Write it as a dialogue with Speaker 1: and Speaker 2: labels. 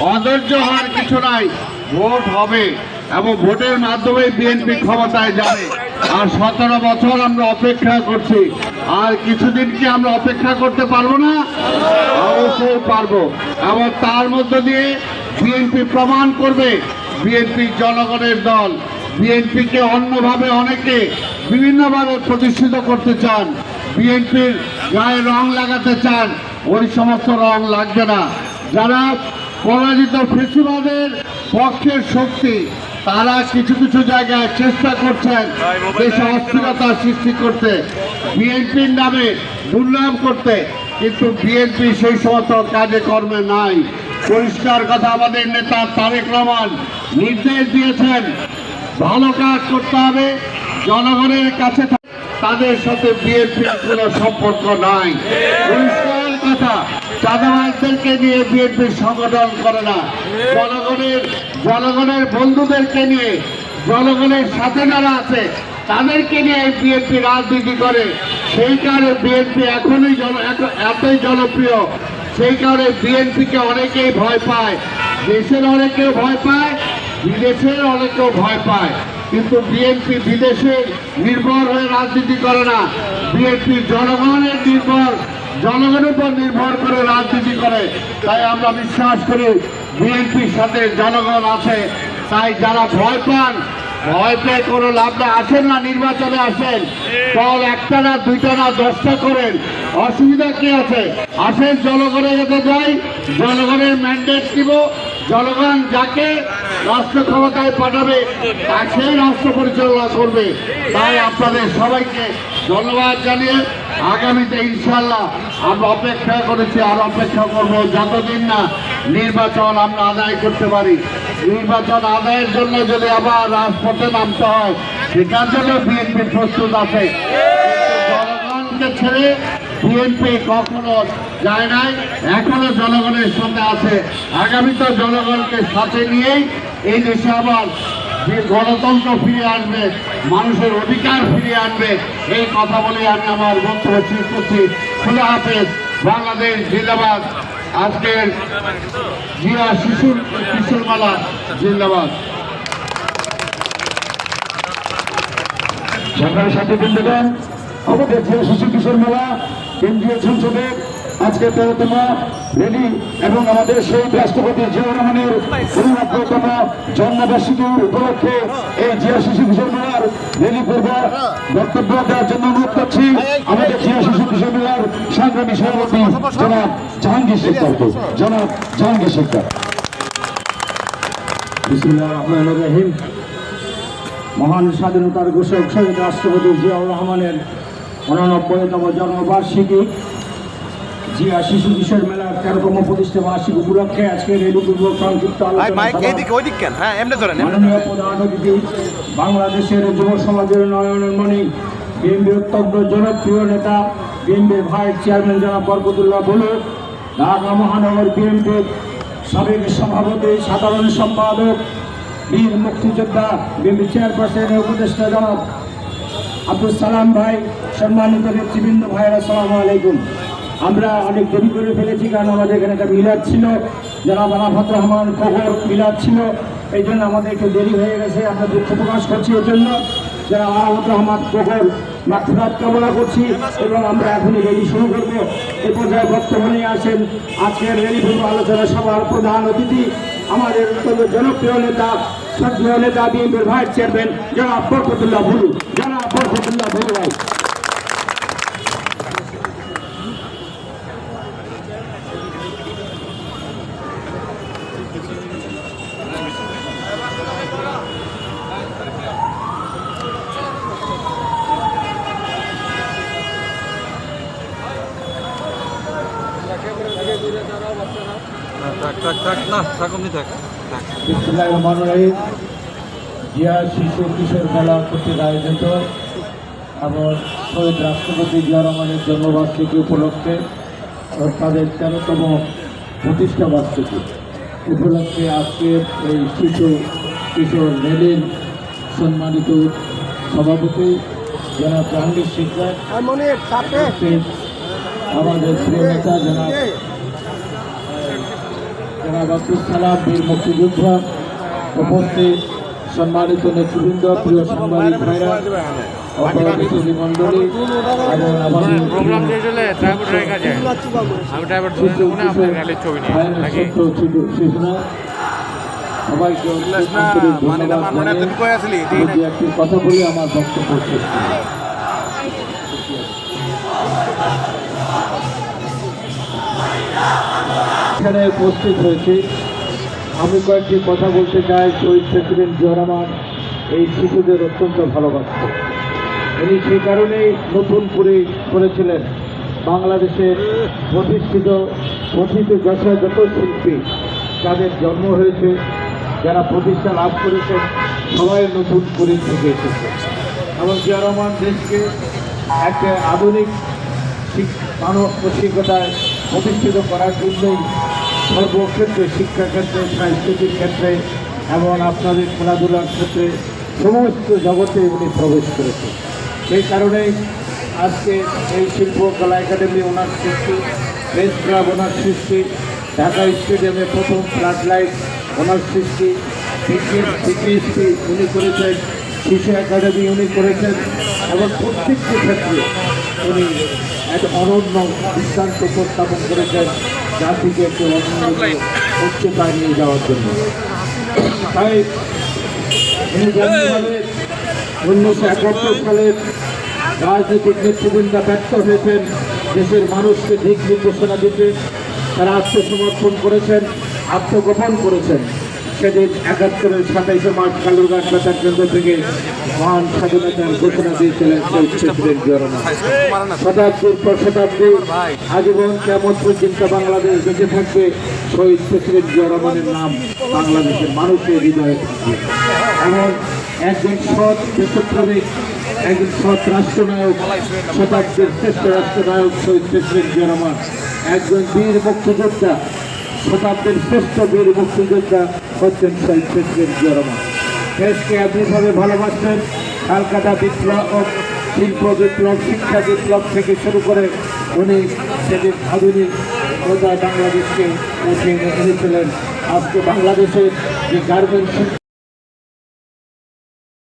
Speaker 1: অধৈর্য হওয়ার কিছু নাই। ভোট হবে এবং ভোটের মাধ্যমে বিএনপি ক্ষমতায় যাবে। আর সতেরো বছর আমরা অপেক্ষা করছি। আর কিছুদিন কি আমরা অপেক্ষা করতে পারব না? অবশ্যই পারব। এবং তার মধ্য দিয়ে বিএনপি প্রমাণ করবে, বিএনপি জনগণের দল। বিএনপিকে অন্যভাবে অনেকে বিভিন্নভাবে প্রতিষ্ঠিত করতে চান। বিএনপির গায়ে রং লাগাতে চান। ওই সমস্ত রং লাগবে না। যারা পরাজিত ফেসিবাদের পক্ষের শক্তি। তারা কিছু কিছু জায়গায় চেষ্টা করছেন দেশে অস্থিরতা সৃষ্টি করতে। বিএনপির নামে দুর্নাম করতে। কিন্তু বিএনপি সেই সমস্ত কাজে কর্মে নাই। পরিষ্কার কথা আমাদের নেতা তারেক রহমান নির্দেশ দিয়েছেন, ভালো কাজ করতে হবে, জনগণের কাছে তাদের সাথে বিএনপির কোনো সম্পর্ক নাই। পরিষ্কার চাঁদাবাজদেরকে নিয়ে বিএনপির সংগঠন করে না। জনগণের জনগণের বন্ধুদেরকে নিয়ে, জনগণের সাথে যারা আছে, তাদেরকে নিয়ে বিএনপি রাজনীতি করে। সেই কারণে বিএনপি এখনই এতই জনপ্রিয়। সেই কারণে বিএনপিকে অনেকেই ভয় পায়। দেশের অনেকেও ভয় পায়, বিদেশের অনেকেও ভয় পায়। কিন্তু বিএনপি বিদেশে নির্ভর হয়ে রাজনীতি করে না। বিএনপি জনগণের জনগণের উপর নির্ভর করে রাজনীতি করে। তাই আমরা বিশ্বাস করি বিএনপির সাথে জনগণ আছে। তাই যারা ভয় পান, ভয় পেয়ে কোনো লাভ না, আসেন না, নির্বাচনে আসেন। দল একটা না, দুইটা না, দশটা করেন। অসুবিধা কি আছে? আসেন, জনগণের কাছে যাই, জনগণের ম্যান্ডেট দিব জনগণ যাকে রাষ্ট্র ক্ষমতায় পাঠাবে তা সেই রাষ্ট্র পরিচালনা করবে। তাই আপনাদের সবাইকে ধন্যবাদ জানিয়ে আগামীতে ইনশাল্লাহ আমরা অপেক্ষা করেছি, আর অপেক্ষা করব যতদিন না নির্বাচন আমরা আদায় করতে পারি। নির্বাচন আদায়ের জন্য যদি আবার রাজপথে নামতে হয় সেটার জন্য বিএনপি প্রস্তুত আছে। জনগণকে ছেড়ে বিএনপি কখনো যায় নাই, এখনও জনগণের সঙ্গে আছে। আগামীতে জনগণকে সাথে নিয়েই এই দেশে আবার গণতন্ত্র ফিরে আসবে মানুষের অধিকার ফিরিয়ে আনবে, এই কথা বলে আমি আমার বক্তব্য শেষ করছি। খুলে হাফেজ, বাংলাদেশ জিন্দাবাদ। আজকের জিয়া শিশুর কিশোর মেলা, জিন্দাবাদ।
Speaker 2: সরকারের সাথে বৃন্দগণ আমাদের যে শিশু কিশোর মেলা কেন্দ্রীয় সংসদের আজকে তেরোতম রেলি এবং আমাদের সেই রাষ্ট্রপতি জিয়া রহমানের উননব্বইতম জন্মবার্ষিকী উপলক্ষে এই জিয়া শিশু কিশোর মেলার রেলি পূর্ব বক্তব্য দেওয়ার জন্য অনুরোধ করছি আমাদের জিয়া শিশু কিশোর মেলার সংগ্রামী সভাপতি জনাব জাহাঙ্গীর শেখদারকে জনাব জাহাঙ্গীর রহমান রহিম। মহান স্বাধীনতার ঘোষক শহীদ রাষ্ট্রপতি জিয়াউর রহমানের উননব্বইতম জন্মবার্ষিকী। জিয়া শিশু কিশোর মেলার তেরোতম প্রতিষ্ঠা বার্ষিক উপলক্ষে আজকে রেলিপূর্বক
Speaker 3: হ্যাঁ
Speaker 2: মাননীয় প্রধান অতিথি বাংলাদেশের যুব সমাজের নয়নের মণি বিএনপির অত্যন্ত জনপ্রিয় নেতা বিএনপির ভাইস চেয়ারম্যান জনাব বরকতুল্লাহ বলু ঢাকা মহানগর বিএনপির সাবেক সভাপতি সাধারণ সম্পাদক বীর মুক্তিযোদ্ধা বিএনপি চেয়ারপারসনের উপদেষ্টা জনাব আব্দুল সালাম ভাই সম্মানিত নেতৃবৃন্দ ভাইয়ের আসসালামু আলাইকুম। আমরা অনেক দেরি করে ফেলেছি, কারণ আমাদের এখানে একটা মিলাদ ছিল। যারা বারাফত রহমান কবর মিলাদ ছিল। এই জন্য আমাদের একটু দেরি হয়ে গেছে। আমরা দুঃখ প্রকাশ করছি এর জন্য। যারা বারাফত রহমান কবর মাতৃভাত কামনা করছি এবং আমরা এখনই রেলি শুরু করব। এ পর্যায়ে নিয়ে আসেন আজকের রেলি পূর্ব আলোচনা সভার প্রধান অতিথি, আমাদের অত্যন্ত জনপ্রিয় নেতা শ্রদ্ধেয় নেতা, বিএনপির ভাইস চেয়ারম্যান, জনাব বরকতুল্লাহ ভুলু। জনাব বরকতুল্লাহ ভুলু ভাই।
Speaker 3: থাক থাক থাক না থাক অমনি থাক থাক।
Speaker 2: বিসমুল্লাহ রহমান রহিম। জিয়া শিশু কিশোর মেলা কর্তৃক আয়োজিত এবং শহীদ রাষ্ট্রপতি জিয়া রহমানের জন্মবার্ষিকী উপলক্ষে ও তাদের তেরোতম প্রতিষ্ঠা বার্ষিকী। উপলক্ষে আজকে এই শিশু কিশোর রেলির সম্মানিত সভাপতি জনাব জাহাঙ্গীর শিকদার আমাদের প্রিয় নেতা জনাব
Speaker 3: জনাব আব্দুল সালাম বীর মুক্তিযোদ্ধা উপস্থিত সম্মানিত নেতৃবৃন্দ প্রিয় সাংবাদিক ভাইরা অপরাধী মণ্ডলী এবং আমাদের
Speaker 4: প্রোগ্রাম দিয়ে
Speaker 3: এখানে উপস্থিত হয়েছি। আমি কয়েকটি কথা বলতে চাই, শহীদ প্রেসিডেন্ট জিয়ারহমান এই শিশুদের অত্যন্ত ভালোবাসত। উনি সেই কারণেই নতুন করে করেছিলেন বাংলাদেশের প্রতিষ্ঠিত কথিত দশা যত শিল্পী যাদের জন্ম হয়েছে, যারা প্রতিষ্ঠা লাভ করেছেন, সবাই নতুন করে থেকে এসেছে। এবং জিয়া রহমান দেশকে একটা আধুনিক শিক- মানসিকতায় প্রতিষ্ঠিত করার জন্যই সর্বক্ষেত্রে, শিক্ষাক্ষেত্রে, সাংস্কৃতিক ক্ষেত্রে এবং আপনাদের খেলাধুলার ক্ষেত্রে সমস্ত জগতে উনি প্রবেশ করেছেন। সেই কারণেই আজকে এই শিল্পকলা একাডেমি ওনার সৃষ্টি, প্রেস ক্লাব ওনার সৃষ্টি, ঢাকা স্টেডিয়ামে প্রথম ফ্লাড লাইট ওনার সৃষ্টি সিপিএসপি উনি করেছেন, শিশু একাডেমি উনি করেছেন এবং প্রত্যেকটি ক্ষেত্রে উনি এক অনন্য দৃষ্টান্ত উপস্থাপন করেছেন জাতিকে একটি অনন্য উচ্চতায় নিয়ে যাওয়ার জন্য। তাই উনিশশো একাত্তর সালের রাজনৈতিক নেতৃবৃন্দ ব্যর্থ হয়েছেন, দেশের মানুষকে দিক নির্দেশনা দিতে তারা আত্মসমর্পণ করেছেন, আত্মগোপন করেছেন। সেদিন একাত্তরের সাতাইশে মার্চ কালুরঘাট বেতার কেন্দ্র থেকে মহান স্বাধীনতার ঘোষণা দিয়েছিলেন প্রেসিডেন্ট জিয়া শতাব্দীর পর শতাব্দী, আজীবন কেমন পর্যন্ত বাংলাদেশ বেঁচে থাকবে, শহীদ প্রেসিডেন্ট জিয়া রহমানের নাম বাংলাদেশের মানুষের হৃদয়ে থাকবে। এমন একজন সৎ দেশপ্রেমিক, একজন সৎ রাষ্ট্রনায়ক, শতাব্দীর শ্রেষ্ঠ রাষ্ট্রনায়ক, শহীদ প্রেসিডেন্ট জিয়া রহমান একজন বীর মুক্তিযোদ্ধা শতাব্দীর শ্রেষ্ঠ বীর মুক্তিযোদ্ধা হচ্ছেন শহীদ প্রেসিডেন্ট জিয়া রহমান। দেশকে আপনিভাবে ভালোবাসতেন। কলকাতা বিপ্লব শিল্প বিপ্লব, শিক্ষা বিপ্লব থেকে শুরু করে উনি সেদিন আধুনিক প্রজা বাংলাদেশকে উঠিয়ে এনেছিলেন। আজকে বাংলাদেশের যে গার্মেন্টস